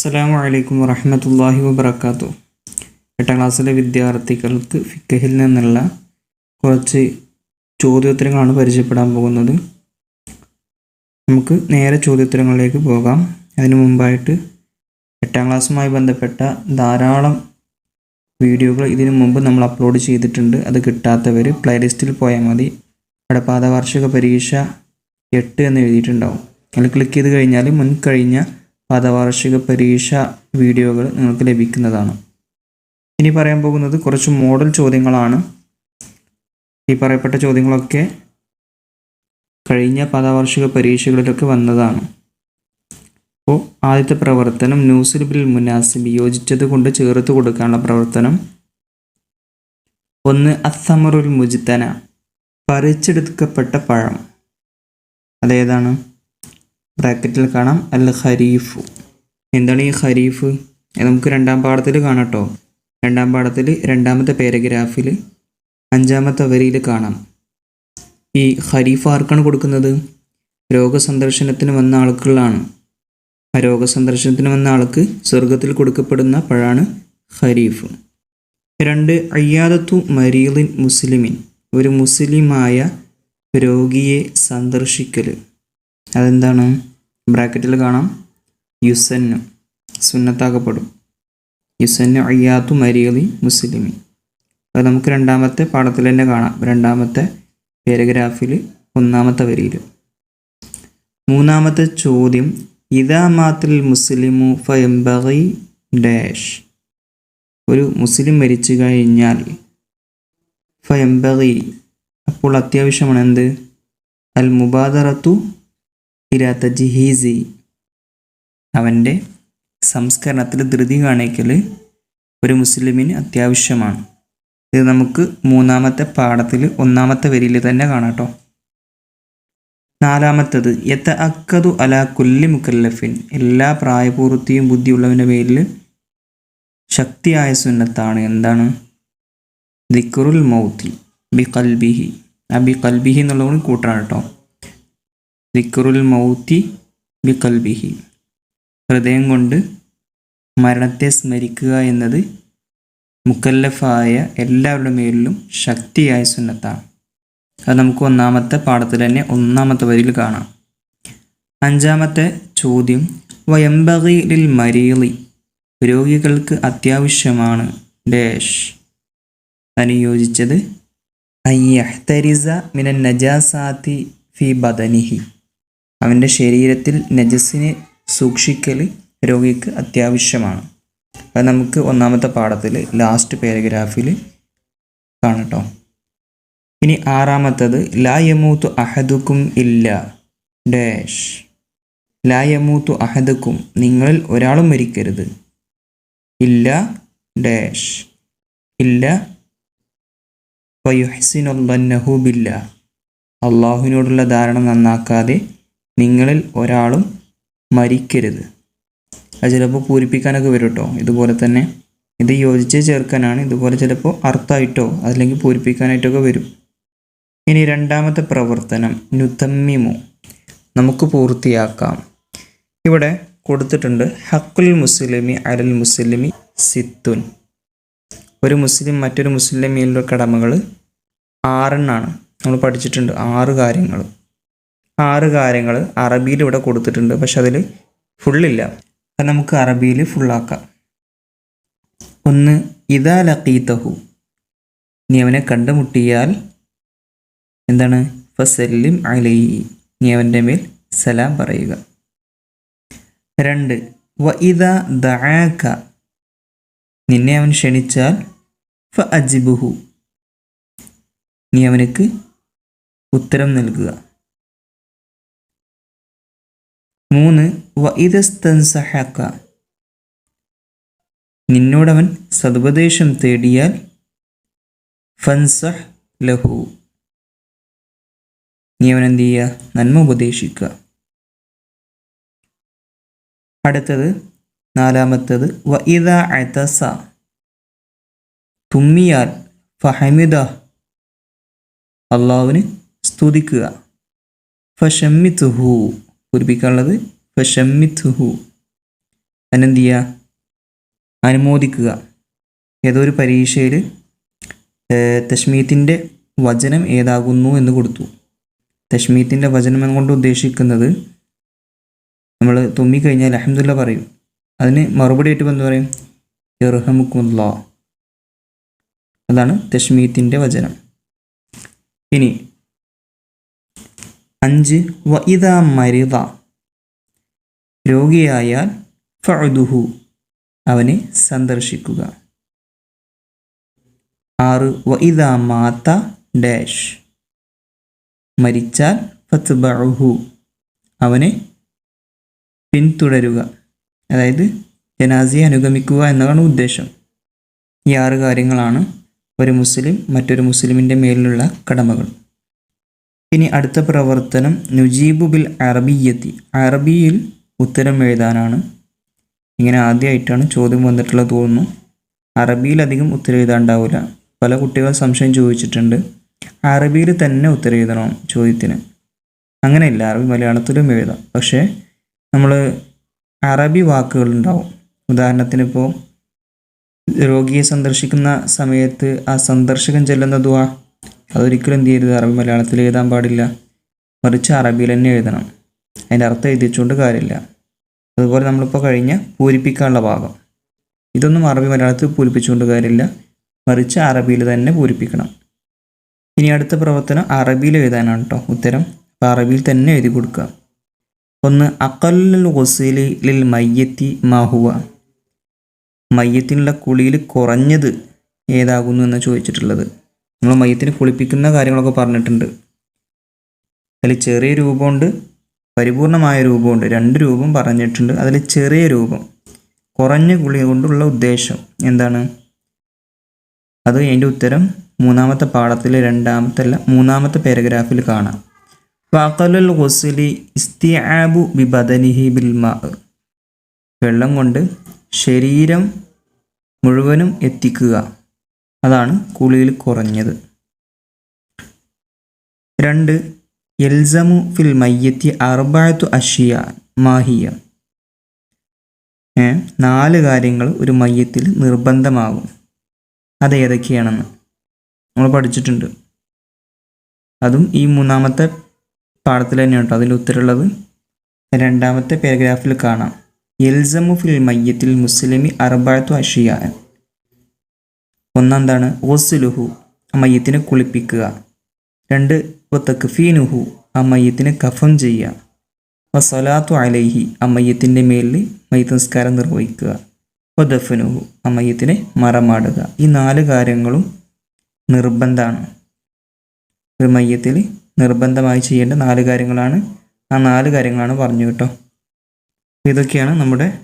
അസ്സലാമു അലൈക്കും വറഹമത്തല്ലാഹി വബർക്കാത്തു എട്ടാം ക്ലാസ്സിലെ വിദ്യാർത്ഥികൾക്ക് ഫിക്കഹിൽ നിന്നുള്ള കുറച്ച് ചോദ്യോത്തരങ്ങളാണ് പരിചയപ്പെടാൻ പോകുന്നത്. നമുക്ക് നേരെ ചോദ്യോത്തരങ്ങളിലേക്ക് പോകാം. അതിനു മുമ്പായിട്ട് എട്ടാം ക്ലാസ്സുമായി ബന്ധപ്പെട്ട ധാരാളം വീഡിയോകൾ ഇതിനു മുമ്പ് നമ്മൾ അപ്ലോഡ് ചെയ്തിട്ടുണ്ട്. അത് കിട്ടാത്തവർ പ്ലേലിസ്റ്റിൽ പോയാൽ മതി. അവിടെ പാദവാർഷിക പരീക്ഷ എട്ട് എന്ന് എഴുതിയിട്ടുണ്ടാവും. അതിൽ ക്ലിക്ക് ചെയ്ത് കഴിഞ്ഞാൽ മുൻ കഴിഞ്ഞ പാദവാർഷിക പരീക്ഷ വീഡിയോകൾ നിങ്ങൾക്ക് ലഭിക്കുന്നതാണ്. ഇനി പറയാൻ പോകുന്നത് കുറച്ച് മോഡൽ ചോദ്യങ്ങളാണ്. ഈ പറയപ്പെട്ട ചോദ്യങ്ങളൊക്കെ കഴിഞ്ഞ പാദവാർഷിക പരീക്ഷകളിലൊക്കെ വന്നതാണ്. അപ്പോൾ ആദ്യത്തെ പ്രവർത്തനം ന്യൂസിൽ ബിൽ മുനാസിബ് യോജിച്ചത് കൊണ്ട് ചേർത്ത് കൊടുക്കാനുള്ള പ്രവർത്തനം. ഒന്ന് അസമറുൽ മുജിത്തന പറിച്ചെടുക്കപ്പെട്ട പഴം. അതേതാണ്? ബ്രാക്കറ്റിൽ കാണാം. അൽ ഖരീഫു. എന്താണ് ഈ ഖരീഫ്? നമുക്ക് രണ്ടാം പാഠത്തിൽ കാണാം കേട്ടോ രണ്ടാം പാഠത്തിൽ രണ്ടാമത്തെ പാരഗ്രാഫിൽ അഞ്ചാമത്തെ വരിയിൽ കാണാം. ഈ ഖരീഫ് ആർക്കാണ് കൊടുക്കുന്നത്? രോഗസന്ദർശനത്തിന് വന്ന ആൾക്കുള്ളാണ് ആ രോഗസന്ദർശനത്തിന് വന്ന ആൾക്ക് സ്വർഗത്തിൽ കൊടുക്കപ്പെടുന്ന പഴാണ് ഖരീഫ്. രണ്ട് അയ്യാദത്തു മരീലിൻ മുസ്ലിമിൻ. ഒരു മുസ്ലിമായ രോഗിയെ സന്ദർശിക്കൽ അതെന്താണ്? ബ്രാക്കറ്റിൽ കാണാം. യുസന്നു. സുന്നത്താക്കപ്പെടും. യുസന്നു അയ്യാത്തു മരിയലി മുസ്ലിമി. അത് നമുക്ക് രണ്ടാമത്തെ പാഠത്തിൽ തന്നെ കാണാം. രണ്ടാമത്തെ പാരഗ്രാഫിൽ ഒന്നാമത്തെ വരിയിൽ. മൂന്നാമത്തെ ചോദ്യം. ഇതാ മാത്തിൽ മുസ്ലിമു ഫയംബി ഡാഷ്. ഒരു മുസ്ലിം മരിച്ചു കഴിഞ്ഞാൽ ഫയംബി അപ്പോൾ അത്യാവശ്യമാണ് എന്ത് അൽ മുബാദറത്തു ഇരാ ഹീസി അവന്റെ സംസ്കരണത്തിൽ ധൃതി കാണിക്കൽ ഒരു മുസ്ലിമിന് അത്യാവശ്യമാണ്. ഇത് നമുക്ക് മൂന്നാമത്തെ പാഠത്തിൽ ഒന്നാമത്തെ വരിയിൽ തന്നെ കാണാട്ടോ നാലാമത്തത് യത്ത അക്കതു അല കുല്ലി മുക്കല്ലഫിൻ. എല്ലാ പ്രായപൂർത്തിയും ബുദ്ധിയുള്ളവന്റെ പേരിൽ ശക്തിയായ സുന്നത്താണ്. എന്താണ്? ദിക്കുറുൽ മൗത്തി. ബി കൽബിഹി ആ ബി കൽബിഹി എന്നുള്ളതുകൊണ്ട് കൂട്ടാണ് കേട്ടോ ദിക്കുറുൽ മൗത്തി ബിക്കൽബിഹി ഹൃദയം കൊണ്ട് മരണത്തെ സ്മരിക്കുക എന്നത് മുക്കല്ലഫായ എല്ലാവരുടെ മേലിലും ശക്തിയായ സുന്നത്താണ്. അത് നമുക്ക് ഒന്നാമത്തെ പാഠത്തിൽ തന്നെ ഒന്നാമത്തെ വരിയിൽ കാണാം. അഞ്ചാമത്തെ ചോദ്യം വയംബിലിൽ മരീളി രോഗികൾക്ക് അത്യാവശ്യമാണ് ഡേഷ്. അനുയോജിച്ചത് അയ്യഹ്തരിസ മിനൻ നജാസാത്തി ഫി ബദനിഹി. അവന്റെ ശരീരത്തിൽ നജസ്സിനെ സൂക്ഷിക്കൽ രോഗിക്ക് അത്യാവശ്യമാണ്. അത് നമുക്ക് ഒന്നാമത്തെ പാഠത്തിൽ ലാസ്റ്റ് പാരഗ്രാഫിൽ കാണട്ടോ. ഇനി ആറാമത്തത് ലാ യമൂത്തു അഹദുക്കും ഇല്ല. ഡാഷ്. ലാ യമൂത്തു അഹദുക്കും നിങ്ങളിൽ ഒരാളും മരിക്കരുത്. ഇല്ല ഡാഷ്. ഇല്ല വയുഹ്സിനുല്ലന്നഹു ബില്ല. അള്ളാഹുവിനോടുള്ള ധാരണ നന്നാക്കാതെ നിങ്ങളിൽ ഒരാളും മരിക്കരുത്. അത് ചിലപ്പോൾ പൂരിപ്പിക്കാനൊക്കെ വരും കേട്ടോ. ഇതുപോലെ തന്നെ ഇത് യോജിച്ച് ചേർക്കാനാണ് ഇതുപോലെ ചിലപ്പോൾ അർത്ഥമായിട്ടോ അല്ലെങ്കിൽ പൂരിപ്പിക്കാനായിട്ടൊക്കെ വരും. ഇനി രണ്ടാമത്തെ പ്രവർത്തനം നുതമ്മിമു. നമുക്ക് പൂർത്തിയാക്കാം. ഇവിടെ കൊടുത്തിട്ടുണ്ട് ഹക്കുൽ മുസ്ലിമി അരൽ മുസ്ലിമി സിത്തുൻ. ഒരു മുസ്ലിം മറ്റൊരു മുസ്ലിമിലുള്ള കടമകൾ ആറെണ്ണാണ്. നമ്മൾ പഠിച്ചിട്ടുണ്ട് ആറ് കാര്യങ്ങൾ. ആറ് കാര്യങ്ങൾ അറബിയിൽ ഇവിടെ കൊടുത്തിട്ടുണ്ട്. പക്ഷെ അതിൽ ഫുള്ളില്ല അപ്പം നമുക്ക് അറബിയിൽ ഫുള്ളാക്കാം ഒന്ന് ഇതാ ലക്കീത്തഹു നീ അവനെ കണ്ടുമുട്ടിയാൽ എന്താണ്? ഫസല്ലിം അലൈ നീ അവന്റെ മേൽ സലാം പറയുക. രണ്ട് വ ഇത നിന്നെ അവൻ ക്ഷണിച്ചാൽ ഫ അജിബുഹു. നീ അവനക്ക് ഉത്തരം നൽകുക. മൂന്ന് വൈദസ്തൻസഹക്ക നിന്നോടവൻ സതുപദേശം തേടിയാൽ ഫൻസഹ് ലഹു. നീ അവൻ എന്ത് ചെയ്യുക? നന്മ ഉപദേശിക്കുക. അടുത്തത് നാലാമത്തത് വഇദ അതസ. തുമ്മിയാൽ ഫഹമിദ. അള്ളാഹുവിന് സ്തുതിക്കുക. ഫഷമ്മിത്തുഹു പൂരിപ്പിക്കാനുള്ളത്. ഫഷമ്മിത്തുഹു അതിനെന്ത് ചെയ്യുക അനുമോദിക്കുക. ഏതോ ഒരു പരീക്ഷയിൽ തഷ്മീത്തിന്റെ വചനം ഏതാകുന്നു എന്ന് കൊടുത്തു. തഷ്മീത്തിന്റെ വചനം എന്നുകൊണ്ട് ഉദ്ദേശിക്കുന്നത് നമ്മൾ തുമ്മിക്കഴിഞ്ഞാൽ അഹമ്മദില്ല പറയും. അതിന് മറുപടി ആയിട്ട് എന്ത് പറയും? ഇർഹമുക്കുല്ല അതാണ് തഷ്മീത്തിന്റെ വചനം. ഇനി അഞ്ച് വ ഇതാ മരിത രോഗിയായാൽ ഫഅദുഹു അവനെ സന്ദർശിക്കുക. ആറ് വ ഇതാ മാത്ത ഡാഷ്. മരിച്ചാൽ ഫത്ബഅഹു അവനെ പിന്തുടരുക. അതായത് ജനാസിയെ അനുഗമിക്കുക എന്നതാണ് ഉദ്ദേശം. ഈ ആറ് കാര്യങ്ങളാണ് ഒരു മുസ്ലിം മറ്റൊരു മുസ്ലിമിന്റെ മേലിലുള്ള കടമകൾ. ഇനി അടുത്ത പ്രവർത്തനം നുജീബു ബിൽ അറബിയത്തി അറബിയിൽ ഉത്തരം എഴുതാനാണ്. ഇങ്ങനെ ആദ്യമായിട്ടാണ് ചോദ്യം വന്നിട്ടുള്ളത് തോന്നുന്നു. അറബിയിൽ അധികം ഉത്തരം എഴുതാണ്ടാവില്ല പല കുട്ടികൾ സംശയം ചോദിച്ചിട്ടുണ്ട്. അറബിയിൽ തന്നെ ഉത്തരം എഴുതണം ചോദ്യത്തിന്. അങ്ങനെയല്ല അറബി മലയാളത്തിലും എഴുതാം. പക്ഷേ നമ്മൾ അറബി വാക്കുകൾ ഉണ്ടാവും. ഉദാഹരണത്തിന് ഇപ്പോൾ രോഗിയെ സന്ദർശിക്കുന്ന സമയത്ത് ആ സന്ദർശകൻ ചെല്ലുന്ന ദുവാ അതൊരിക്കലും എന്ത് ചെയ്യരുത്. അറബി മലയാളത്തിൽ എഴുതാൻ പാടില്ല. മറിച്ച് അറബിയിൽ തന്നെ എഴുതണം. അതിന്റെ അർത്ഥം എഴുതിച്ചുകൊണ്ട് കാര്യമില്ല. അതുപോലെ നമ്മളിപ്പോൾ കഴിഞ്ഞ പൂരിപ്പിക്കാനുള്ള ഭാഗം. ഇതൊന്നും അറബി മലയാളത്തിൽ പൂരിപ്പിച്ചുകൊണ്ട് കാര്യമില്ല. മറിച്ച് അറബിയിൽ തന്നെ പൂരിപ്പിക്കണം. ഇനി അടുത്ത പ്രവർത്തനം അറബിയിൽ എഴുതാനാണ് കേട്ടോ ഉത്തരം. അപ്പോൾ അറബിയിൽ തന്നെ എഴുതി കൊടുക്കുക. ഒന്ന് അക്കല്ലുൽ ലിൽ മയ്യത്തി മാഹുവ മയ്യത്തിനുള്ള കുളിയിൽ കുറഞ്ഞത് ഏതാകുന്നു എന്ന് ചോദിച്ചിട്ടുള്ളത്. നമ്മൾ മയത്തിന് കുളിപ്പിക്കുന്ന കാര്യങ്ങളൊക്കെ പറഞ്ഞിട്ടുണ്ട്. അതിൽ ചെറിയ രൂപമുണ്ട് പരിപൂർണമായ രൂപമുണ്ട്. രണ്ട് രൂപം പറഞ്ഞിട്ടുണ്ട്. അതിൽ ചെറിയ രൂപം കുറഞ്ഞ കുളി കൊണ്ടുള്ള ഉദ്ദേശം എന്താണ്? അത് അതിന്റെ ഉത്തരം മൂന്നാമത്തെ പാഠത്തിലെ രണ്ടാമത്തെ അല്ല മൂന്നാമത്തെ പാരഗ്രാഫിൽ കാണാം. ബദനിഹി ബിൽമാ വെള്ളം കൊണ്ട് ശരീരം മുഴുവനും എത്തിക്കുക. അതാണ് കുളിയിൽ കുറഞ്ഞത്. രണ്ട് എൽസമു ഫിൽ മയ്യത്തി അർബായത്തു അഷിയ മാഹിയ. നാല് കാര്യങ്ങൾ ഒരു മയ്യത്തിൽ നിർബന്ധമാകും. അത് ഏതൊക്കെയാണെന്ന് നമ്മൾ പഠിച്ചിട്ടുണ്ട്. അതും ഈ മൂന്നാമത്തെ പാഠത്തിൽ തന്നെ കേട്ടോ അതിന്റെ ഉത്തരമുള്ളത്. രണ്ടാമത്തെ പാരഗ്രാഫിൽ കാണാം. എൽസമു ഫിൽ മയ്യത്തിൽ മുസ്ലിമി അർബായത്തു അഷിയ. ഒന്നെന്താണ്? ഓസുലുഹു ആ മയ്യത്തിനെ കുളിപ്പിക്കുക. രണ്ട് തക്ഫീനുഹു ആ മയ്യത്തിനെ കഫം ചെയ്യുക. വസലാത്തു അലൈഹി ആ മയ്യത്തിന്റെ മേലിൽ മയ്യത്ത് നിർവഹിക്കുക. ദഫനുഹു ആ മയ്യത്തിനെ മറമാടുക. ഈ നാല് കാര്യങ്ങളും നിർബന്ധമാണ്. ഒരു മയ്യത്തിൽ നിർബന്ധമായി ചെയ്യേണ്ട നാല് കാര്യങ്ങളാണ് ആ നാല് കാര്യങ്ങളാണ് പറഞ്ഞു കേട്ടോ ഇതൊക്കെയാണ് നമ്മുടെ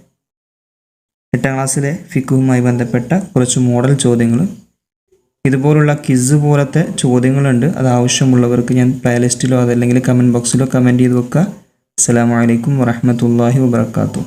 എട്ടാം ക്ലാസ്സിലെ ഫിക്കുവുമായി ബന്ധപ്പെട്ട കുറച്ച് മോഡൽ ചോദ്യങ്ങൾ ഇതുപോലുള്ള കിസ് പോലത്തെ ചോദ്യങ്ങളുണ്ട്. അത് ആവശ്യമുള്ളവർക്ക് ഞാൻ പ്ലേലിസ്റ്റിലോ അതല്ലെങ്കിൽ കമന്റ് ബോക്സിലോ കമന്റ് ചെയ്ത് വെക്കുക. അസ്സാം വലൈക്കും വറഹമത്തല്ലാഹി വാബർക്കാത്തു